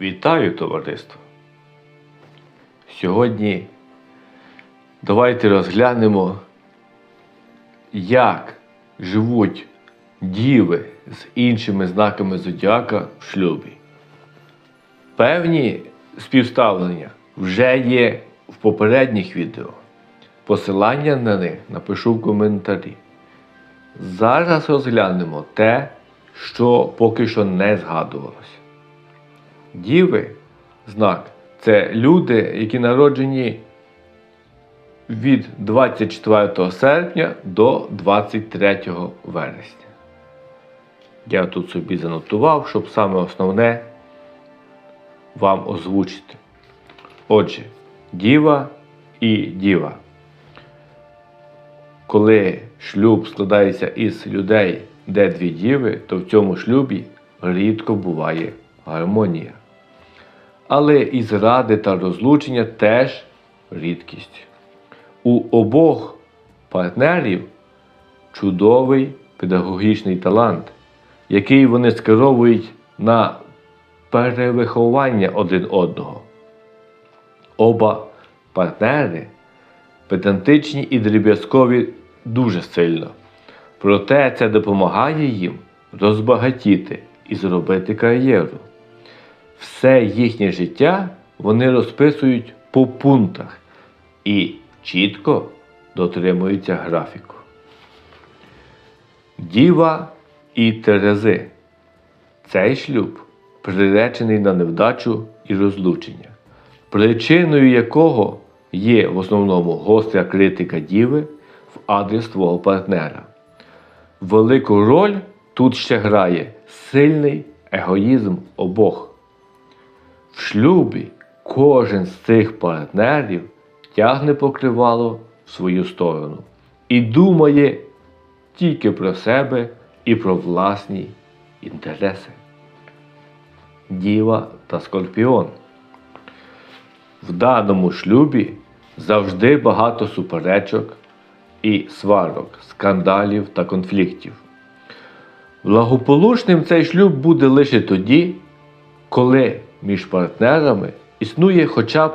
Вітаю, товариство! Сьогодні давайте розглянемо, як живуть діви з іншими знаками зодіака в шлюбі. Певні співставлення вже є в попередніх відео. Посилання на них напишу в коментарі. Зараз розглянемо те, що поки що не згадувалося. Діви, знак, це люди, які народжені від 24 серпня до 23 вересня. Я тут собі занотував, щоб саме основне вам озвучити. Отже, діва і діва. Коли шлюб складається із людей, де дві діви, то в цьому шлюбі рідко буває гармонія. Але і зради та розлучення теж рідкість. У обох партнерів чудовий педагогічний талант, який вони скеровують на перевиховання один одного. Оба партнери педантичні і дріб'язкові дуже сильно. Проте це допомагає їм розбагатіти і зробити кар'єру. Все їхнє життя вони розписують по пунктах і чітко дотримуються графіку. Діва і Терези. Цей шлюб приречений на невдачу і розлучення, причиною якого є в основному гостра критика діви в адрес твого партнера. Велику роль тут ще грає сильний егоїзм обох. В шлюбі кожен з цих партнерів тягне покривало в свою сторону і думає тільки про себе і про власні інтереси. Діва та Скорпіон. В даному шлюбі завжди багато суперечок і сварок, скандалів та конфліктів. Благополучним цей шлюб буде лише тоді, коли між партнерами існує хоча б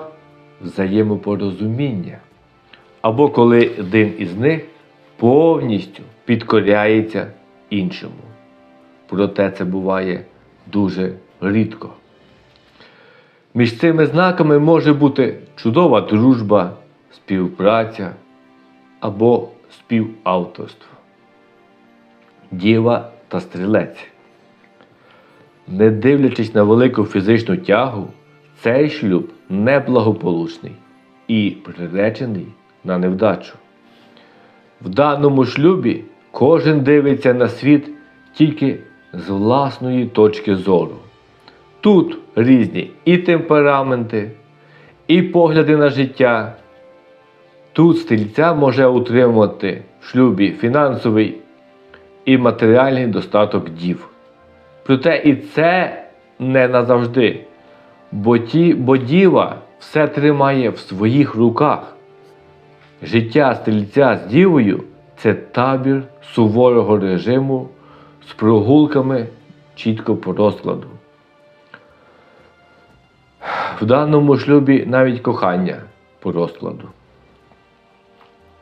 взаємопорозуміння, або коли один із них повністю підкоряється іншому. Проте це буває дуже рідко. Між цими знаками може бути чудова дружба, співпраця або співавторство. Діва та стрілець. Не дивлячись на велику фізичну тягу, цей шлюб неблагополучний і приречений на невдачу. В даному шлюбі кожен дивиться на світ тільки з власної точки зору. Тут різні і темпераменти, і погляди на життя. Тут стрільця може утримувати в шлюбі фінансовий і матеріальний достаток дів. Проте і це не назавжди, бо, ті, бо діва все тримає в своїх руках. Життя стрільця з дівою це табір суворого режиму з прогулками чітко по розкладу. В даному шлюбі навіть кохання по розкладу.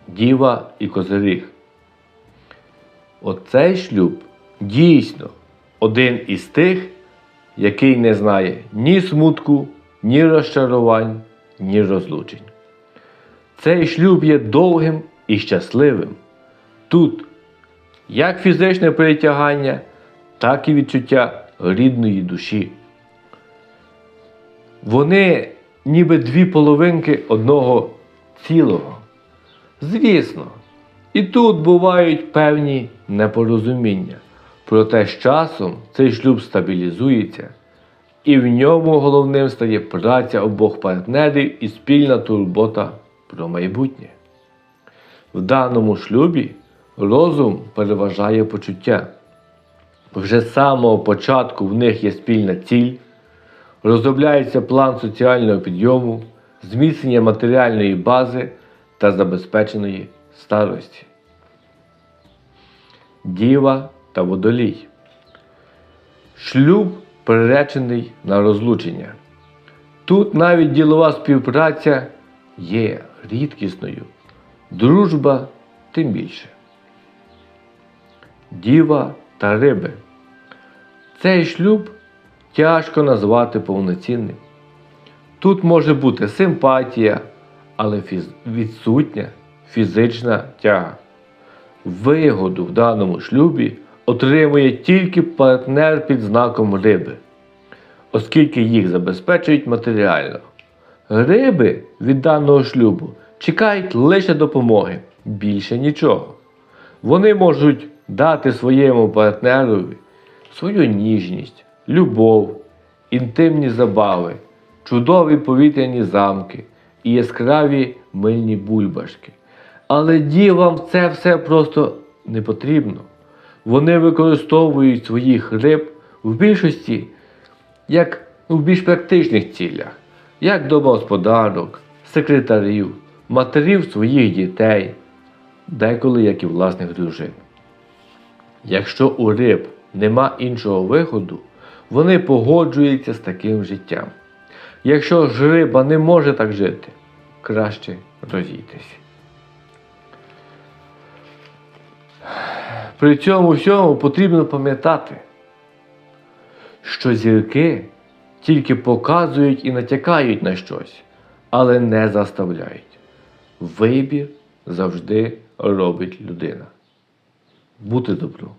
Діва і козиріг. Оцей шлюб дійсно один із тих, який не знає ні смутку, ні розчарувань, ні розлучень. Цей шлюб є довгим і щасливим. Тут як фізичне притягання, так і відчуття рідної душі. Вони ніби дві половинки одного цілого. Звісно, і тут бувають певні непорозуміння. Проте з часом цей шлюб стабілізується, і в ньому головним стає праця обох партнерів і спільна турбота про майбутнє. В даному шлюбі розум переважає почуття. Вже з самого початку в них є спільна ціль, розробляється план соціального підйому, зміцнення матеріальної бази та забезпеченої старості. Діва та водолій. Шлюб приречений на розлучення. Тут навіть ділова співпраця є рідкісною, дружба тим більше. Діва та риби. Цей шлюб тяжко назвати повноцінним. Тут може бути симпатія, але відсутня фізична тяга. Вигоду в даному шлюбі отримує тільки партнер під знаком риби, оскільки їх забезпечують матеріально. Риби від даного шлюбу чекають лише допомоги, більше нічого. Вони можуть дати своєму партнерові свою ніжність, любов, інтимні забави, чудові повітряні замки і яскраві мильні бульбашки. Але дівам це все просто не потрібно. Вони використовують своїх риб в більшості як у більш практичних цілях, як домогосподарок, секретарів, матерів своїх дітей, деколи як і власних дружин. Якщо у риб нема іншого виходу, вони погоджуються з таким життям. Якщо ж риба не може так жити, краще розійтися. При цьому всьому потрібно пам'ятати, що зірки тільки показують і натякають на щось, але не заставляють. Вибір завжди робить людина. Бути добру.